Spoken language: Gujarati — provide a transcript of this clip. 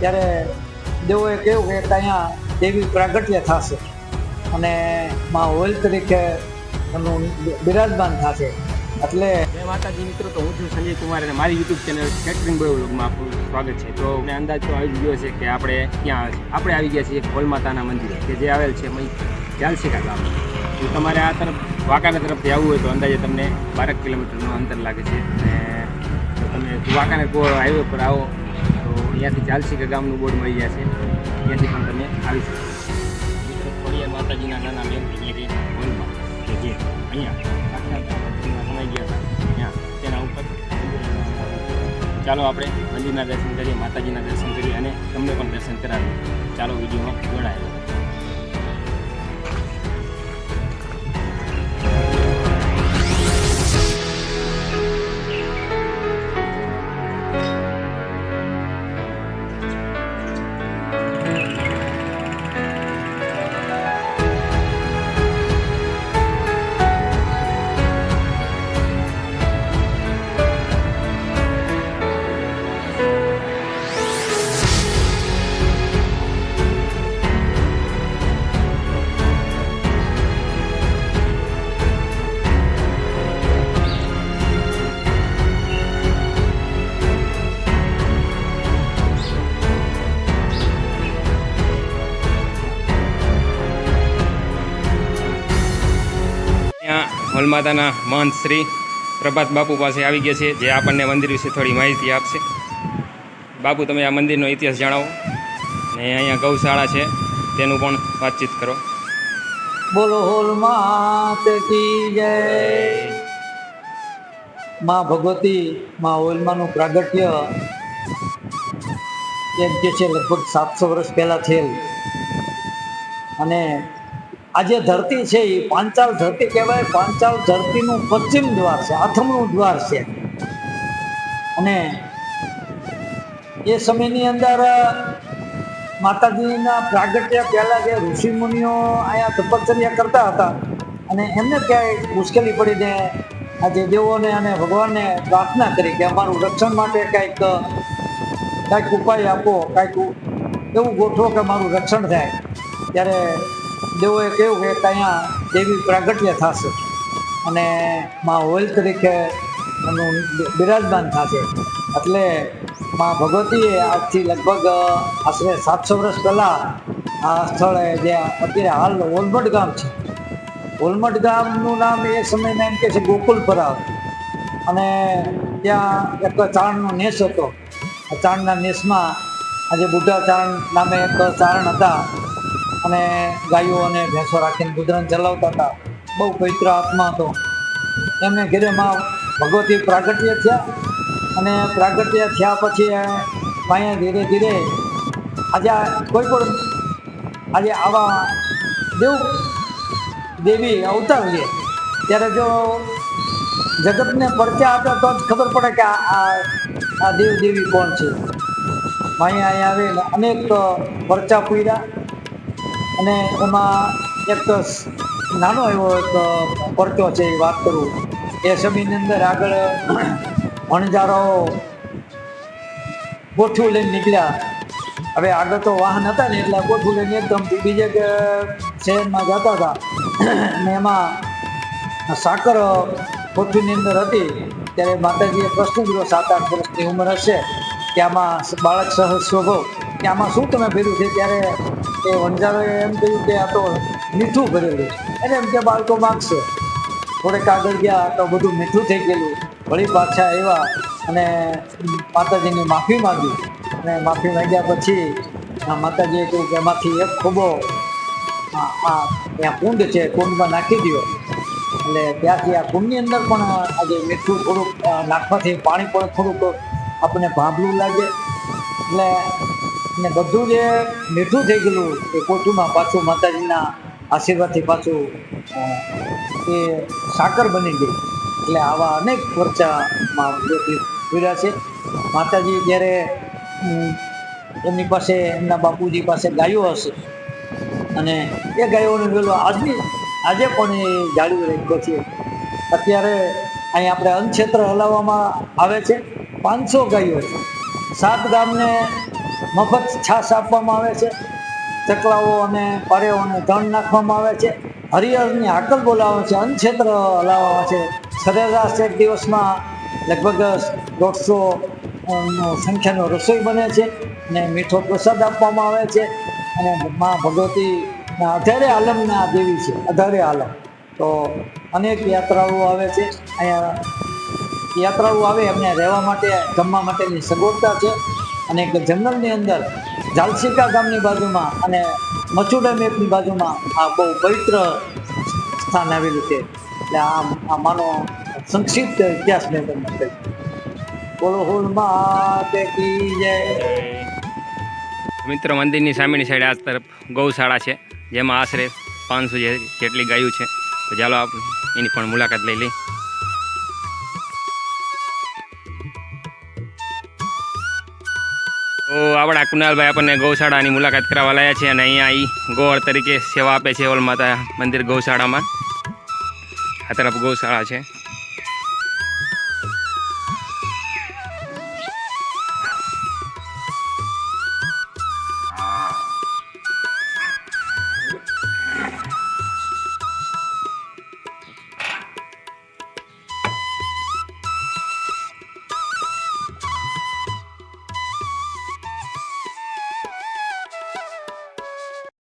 ત્યારે દેવોએ કહ્યું કે અહીંયા દેવી પ્રાગટ્ય થશે. અને માં હોલ તરીકે એનું બિરાજમાન થશે. એટલે જય માતાજી મિત્રો તો હું છું સંજય કુમાર અને મારી યુટ્યુબ ચેનલ કેટરિંગ બોય વ્લોગમાં આપનું સ્વાગત છે. તો મને અંદાજ તો આવી ગયો છે કે આપણે ક્યાં આપણે આવી ગયા છીએ હોલ માતાના મંદિરે, કે જે આવેલ છે મય જાલશિકા ગામ. જો તમારે આ તરફ, વાંકાના તરફથી આવવું હોય તો અંદાજે તમને બારક કિલોમીટરનું અંતર લાગે છે. અને તમે વાંકાનેર હાઈવે પર આવો અહીંયાથી જાલશિકા ગામનું બોર્ડ મળી જશે ત્યાંથી પણ તમે આવી શકો. ખોડિયાર માતાજીના નાના મેમ અહીંયાથી હોલમાં કે જે અહીંયા તેના ઉપર. ચાલો આપણે મંદિરના દર્શન કરીએ, માતાજીના દર્શન કરીએ અને તમને પણ દર્શન કરાવીએ. ચાલો વિડીયોમાં જોડાય હોલમાતાના મહંત શ્રી પ્રભાત બાપુ પાસે આવી ગયા છે, જે આપણને મંદિર વિશે થોડી માહિતી આપશે. બાપુ, તમે આ મંદિરનો ઇતિહાસ જણાવો. ને અહીંયા ગૌશાળા છે, તેનું પણ વાતચીત કરો. બોલો, હોલ માતમાં ભગવતી, માં હોલમાનું પ્રાગટ્ય. એમ કે છે, લગભગ સાતસો વર્ષ પહેલાં થયેલ. અને આ જે ધરતી છે એ પાંચાલ ધરતી કહેવાય. પાંચાલ ધરતીનું પશ્ચિમ દ્વાર છે આથમનું દ્વાર છે. અને એ સમયની અંદર માતાજીના પ્રાગટ્ય પહેલાં જે ઋષિમુનિઓ અહીંયા તપશ્ચર્યા કરતા હતા અને એમને ક્યાંય મુશ્કેલી પડીને આજે દેવોને અને ભગવાનને પ્રાર્થના કરી કે અમારું રક્ષણ માટે કાંઈક કાંઈક ઉપાય આપો, કાંઈક એવું ગોઠવો કે મારું રક્ષણ થાય. ત્યારે દેવોએ કહ્યું કે અહીંયા દેવી પ્રાગટ્ય થશે. અને માં હોલ તરીકે એનું બિરાજમાન થશે. એટલે માં ભગવતીએ આજથી લગભગ આશરે સાતસો વર્ષ પહેલાં આ સ્થળે જે અત્યારે હાલ ઓલમડ ગામ છે. ઓલમડ ગામનું નામ એ સમયમાં એમ કે છે ગોકુલપરા અને ત્યાં એક ચારણનો નેસ હતો. ચારણના નેસમાં આજે બુઢા ચારણ નામે એક ચારણ હતા. અને ગાયો અને ભેંસો રાખીને ગુજરાન ચલાવતા હતા. બહુ પવિત્ર આત્મા હતો. એમને ઘેરે માં, ભગવતી પ્રાગટ્ય થયા. અને પ્રાગટ્ય થયા પછી અહીંયા ધીરે ધીરે આજે કોઈ પણ આજે આવા દેવ દેવી અવતાર લે ત્યારે જો જગતને પરચા આપે તો જ ખબર પડે કે આ દેવ દેવી કોણ છે. માયા અહીંયા આવેલા અનેક પરચા પૂર્યા અને એમાં એક નાનો એવો એક પરચો છે એ વાત કરું. એ સમયની અંદર આગળ વણજારો ગોઠવું લઈને નીકળ્યા. હવે આગળ તો વાહન હતા ને એટલે ગોઠવું લઈને એકદમ બીજે શહેરમાં જતા હતા. ને એમાં સાકર ગોઠવીની અંદર હતી. ત્યારે માતાજીએ પ્રશ્ન કર્યો, સાત આઠ વર્ષની ઉંમર હશે. કે આમાં બાળક સહજ શોભો કે આમાં શું તમે ભર્યું છે? ત્યારે એ વણજારોએ એમ કહ્યું કે આ તો મીઠું ભરેલું છે. એને એમ કે બાળકો માગશે. થોડેક આગળ ગયા તો બધું મીઠું થઈ ગયેલું. વળી પાછા આવ્યા અને માતાજીની માફી માંગી. અને માફી માંગ્યા પછી માતાજીએ કહ્યું કે એમાંથી એક ખૂબો ત્યાં કુંડ છે, કુંડમાં નાખી દો એટલે ત્યાંથી આ કુંડની અંદર પણ આજે મીઠું થોડુંક નાખવાથી પાણી પણ થોડુંક આપણને ભાંભલું લાગે. એટલે ને બધું જે મીઠું થઈ ગયેલું, એ કોઠુંમાં પાછું માતાજીના આશીર્વાદથી પાછું એ સાકર બની ગઈ એટલે આવા અનેક પરચામાં પીર્યા છે. માતાજી જ્યારે એમની પાસે, એમના બાપુજી પાસે ગાયો હશે અને એ ગાયોને પેલો આજે આજે પણ એ જાળવી રાખ્યો છે. અત્યારે અહીં આપણે અન્નક્ષેત્ર હલાવવામાં આવે છે. પાંચસો ગાયો છે. સાત ગામને મફત છાશ આપવામાં આવે છે. ચકલાઓ અને પારેઓને ધણ નાખવામાં આવે છે. હરિહરની હાકલ બોલાવે છે. અન્નક્ષેત્ર હલાવવામાં છે. સરેરાશ એક દિવસમાં લગભગ દોઢસો સંખ્યાનો રસોઈ બને છે ને મીઠો પ્રસાદ આપવામાં આવે છે. અને મા ભગવતી અધારે આલમના દેવી છે. અધારે આલમ. તો અનેક યાત્રાઓ આવે છે. અહીંયા યાત્રાઓ આવે એમને રહેવા માટે, જમવા માટેની સગવડતા છે. અને એક જંગલની અંદર જાલસિકા ગામની બાજુમાં અને મચુડા મેપની બાજુમાં આ બહુ પવિત્ર સ્થાન આવેલું છે. એટલે આ આ માનો સંક્ષિપ્ત ઇતિહાસ મેં તમને કહ્યું. મિત્રો, મંદિરની સામેની સાઈડ આ તરફ ગૌશાળા છે, જેમાં આશરે પાંચસો જેટલી ગાયું છે. તો ચાલો આપણે એની પણ મુલાકાત લઈ લઈ તો આપણા કુનાલભાઈ આપણને ગૌશાળાની મુલાકાત કરાવવા લાયા છે અને અહીંયા ઈ ગોળ તરીકે સેવા આપે છે ઓલ માતા મંદિર ગૌશાળામાં. આ તરફ ગૌશાળા છે.